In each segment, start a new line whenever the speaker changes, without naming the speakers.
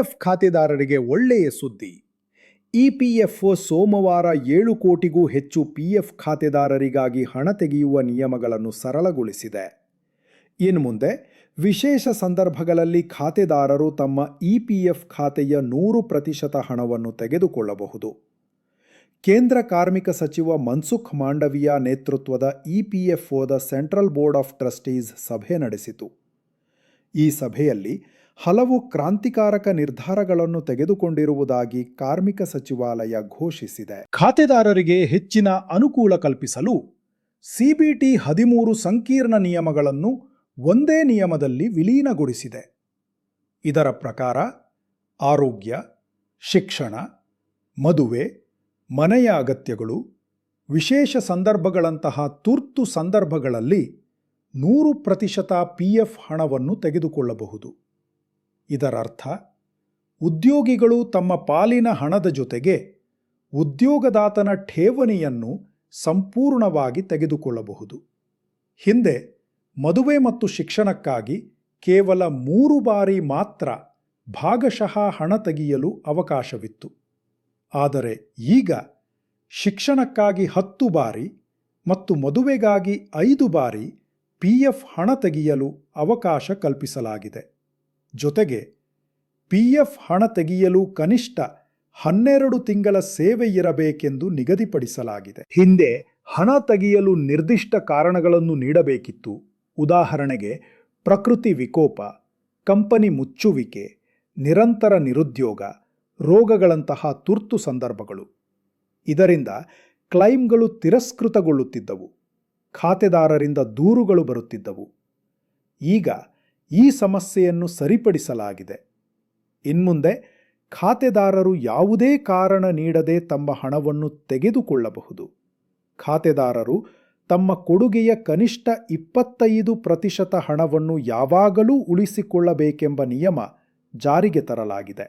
PF ಖಾತೆದಾರರಿಗೆ ಒಳ್ಳೆಯ ಸುದ್ದಿ. ಇಪಿಎಫ್ಒ ಸೋಮವಾರ ಏಳು ಕೋಟಿಗೂ ಹೆಚ್ಚು ಪಿಎಫ್ ಖಾತೆದಾರರಿಗಾಗಿ ಹಣ ತೆಗೆಯುವ ನಿಯಮಗಳನ್ನು ಸರಳಗೊಳಿಸಿದೆ. ಇನ್ನು ಮುಂದೆ, ವಿಶೇಷ ಸಂದರ್ಭಗಳಲ್ಲಿ ಖಾತೆದಾರರು ತಮ್ಮ ಇಪಿಎಫ್ ಖಾತೆಯ ನೂರು ಪ್ರತಿಶತ ಹಣವನ್ನು ತೆಗೆದುಕೊಳ್ಳಬಹುದು. ಕೇಂದ್ರ ಕಾರ್ಮಿಕ ಸಚಿವ ಮನ್ಸುಖ್ ಮಾಂಡವಿಯಾ ನೇತೃತ್ವದ ಇಪಿಎಫ್ಒದ ಸೆಂಟ್ರಲ್ ಬೋರ್ಡ್ ಆಫ್ ಟ್ರಸ್ಟೀಸ್ ಸಭೆ ನಡೆಸಿತು. ಈ ಸಭೆಯಲ್ಲಿ ಹಲವು ಕ್ರಾಂತಿಕಾರಕ ನಿರ್ಧಾರಗಳನ್ನು ತೆಗೆದುಕೊಂಡಿರುವುದಾಗಿ ಕಾರ್ಮಿಕ ಸಚಿವಾಲಯ ಘೋಷಿಸಿದೆ. ಖಾತೆದಾರರಿಗೆ ಹೆಚ್ಚಿನ ಅನುಕೂಲ ಕಲ್ಪಿಸಲು ಸಿಬಿಟಿ ಹದಿಮೂರು ಸಂಕೀರ್ಣ ನಿಯಮಗಳನ್ನು ಒಂದೇ ನಿಯಮದಲ್ಲಿ ವಿಲೀನಗೊಳಿಸಿದೆ. ಇದರ ಪ್ರಕಾರ ಆರೋಗ್ಯ, ಶಿಕ್ಷಣ, ಮದುವೆ, ಮನೆಯ ಅಗತ್ಯಗಳು, ವಿಶೇಷ ಸಂದರ್ಭಗಳಂತಹ ತುರ್ತು ಸಂದರ್ಭಗಳಲ್ಲಿ ನೂರು ಪ್ರತಿಶತ ಪಿಎಫ್ ಹಣವನ್ನು ತೆಗೆದುಕೊಳ್ಳಬಹುದು. ಇದರರ್ಥ, ಉದ್ಯೋಗಿಗಳು ತಮ್ಮ ಪಾಲಿನ ಹಣದ ಜೊತೆಗೆ ಉದ್ಯೋಗದಾತನ ಠೇವಣಿಯನ್ನು ಸಂಪೂರ್ಣವಾಗಿ ತೆಗೆದುಕೊಳ್ಳಬಹುದು. ಹಿಂದೆ ಮದುವೆ ಮತ್ತು ಶಿಕ್ಷಣಕ್ಕಾಗಿ ಕೇವಲ ಮೂರು ಬಾರಿ ಮಾತ್ರ ಭಾಗಶಃ ಹಣ ತೆಗೆಯಲು ಅವಕಾಶವಿತ್ತು. ಆದರೆ ಈಗ ಶಿಕ್ಷಣಕ್ಕಾಗಿ ಹತ್ತು ಬಾರಿ ಮತ್ತು ಮದುವೆಗಾಗಿ ಐದು ಬಾರಿ ಪಿಎಫ್ ಹಣ ತೆಗೆಯಲು ಅವಕಾಶ ಕಲ್ಪಿಸಲಾಗಿದೆ. ಜೊತೆಗೆ ಪಿಎಫ್ ಹಣ ತೆಗೆಯಲು ಕನಿಷ್ಠ ಹನ್ನೆರಡು ತಿಂಗಳ ಸೇವೆ ಇರಬೇಕೆಂದು ನಿಗದಿಪಡಿಸಲಾಗಿದೆ. ಹಿಂದೆ ಹಣ ತೆಗೆಯಲು ನಿರ್ದಿಷ್ಟ ಕಾರಣಗಳನ್ನು ನೀಡಬೇಕಿತ್ತು. ಉದಾಹರಣೆಗೆ, ಪ್ರಕೃತಿ ವಿಕೋಪ, ಕಂಪನಿ ಮುಚ್ಚುವಿಕೆ, ನಿರಂತರ ನಿರುದ್ಯೋಗ, ರೋಗಗಳಂತಹ ತುರ್ತು ಸಂದರ್ಭಗಳು. ಇದರಿಂದ ಕ್ಲೈಮ್ಗಳು ತಿರಸ್ಕೃತಗೊಳ್ಳುತ್ತಿದ್ದವು. ಖಾತೆದಾರರಿಂದ ದೂರುಗಳು ಬರುತ್ತಿದ್ದವು. ಈಗ ಈ ಸಮಸ್ಯೆಯನ್ನು ಸರಿಪಡಿಸಲಾಗಿದೆ. ಇನ್ಮುಂದೆ ಖಾತೆದಾರರು ಯಾವುದೇ ಕಾರಣ ನೀಡದೆ ತಮ್ಮ ಹಣವನ್ನು ತೆಗೆದುಕೊಳ್ಳಬಹುದು. ಖಾತೆದಾರರು ತಮ್ಮ ಕೊಡುಗೆಯ ಕನಿಷ್ಠ ಇಪ್ಪತ್ತೈದು ಪ್ರತಿಶತ ಹಣವನ್ನು ಯಾವಾಗಲೂ ಉಳಿಸಿಕೊಳ್ಳಬೇಕೆಂಬ ನಿಯಮ ಜಾರಿಗೆ ತರಲಾಗಿದೆ.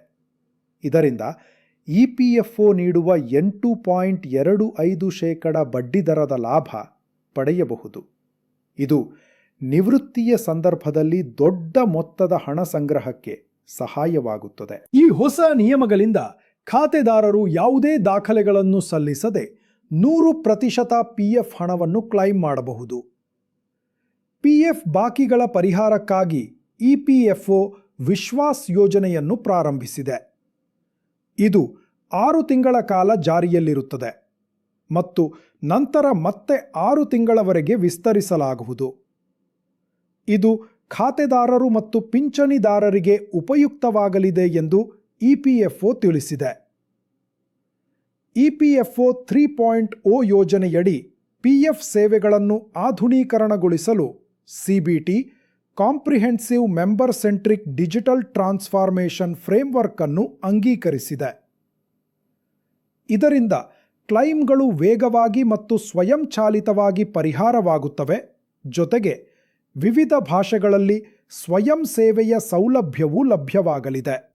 ಇದರಿಂದ ಇ ಪಿ ಎಫ್ ಒ ನೀಡುವ ಎಂಟು ಪಾಯಿಂಟ್ ಎರಡು ಐದು ಶೇಕಡ ಬಡ್ಡಿದರದ ಲಾಭ ಪಡೆಯಬಹುದು. ಇದು ನಿವೃತ್ತಿಯ ಸಂದರ್ಭದಲ್ಲಿ ದೊಡ್ಡ ಮೊತ್ತದ ಹಣ ಸಂಗ್ರಹಕ್ಕೆ ಸಹಾಯವಾಗುತ್ತದೆ. ಈ ಹೊಸ ನಿಯಮಗಳಿಂದ ಖಾತೆದಾರರು ಯಾವುದೇ ದಾಖಲೆಗಳನ್ನು ಸಲ್ಲಿಸದೆ ನೂರು ಪ್ರತಿಶತ ಪಿ ಎಫ್ ಹಣವನ್ನು ಕ್ಲೈಮ್ ಮಾಡಬಹುದು. ಪಿ ಎಫ್ ಬಾಕಿಗಳ ಪರಿಹಾರಕ್ಕಾಗಿ E P F O Vishwas ಯೋಜನೆಯನ್ನು ಪ್ರಾರಂಭಿಸಿದೆ. ಇದು ಆರು ತಿಂಗಳ ಕಾಲ ಜಾರಿಯಲ್ಲಿರುತ್ತದೆ ಮತ್ತು ನಂತರ ಮತ್ತೆ ಆರು ತಿಂಗಳವರೆಗೆ ವಿಸ್ತರಿಸಲಾಗುವುದು. ಇದು ಖಾತೆದಾರರು ಮತ್ತು ಪಿಂಚಣಿದಾರರಿಗೆ ಉಪಯುಕ್ತವಾಗಲಿದೆ ಎಂದು ಇಪಿಎಫ್ಒ ತಿಳಿಸಿದೆ. ಇಪಿಎಫ್ಒ ತ್ರೀ ಪಾಯಿಂಟ್ ಒ ಯೋಜನೆಯಡಿ ಪಿಎಫ್ ಸೇವೆಗಳನ್ನು ಆಧುನೀಕರಣಗೊಳಿಸಲು CBT comprehensive member centric digital transformation framework ಅನ್ನು ಅಂಗೀಕರಿಸಿದೆ. ಇದರಿಂದ ಕ್ಲೈಮ್ಗಳು ವೇಗವಾಗಿ ಮತ್ತು ಸ್ವಯಂಚಾಲಿತವಾಗಿ ಪರಿಹಾರವಾಗುತ್ತವೆ. ಜೊತೆಗೆ ವಿವಿಧ ಭಾಷೆಗಳಲ್ಲಿ ಸ್ವಯಂ ಸೇವೆಯ ಸೌಲಭ್ಯವೂ ಲಭ್ಯವಾಗಲಿದೆ.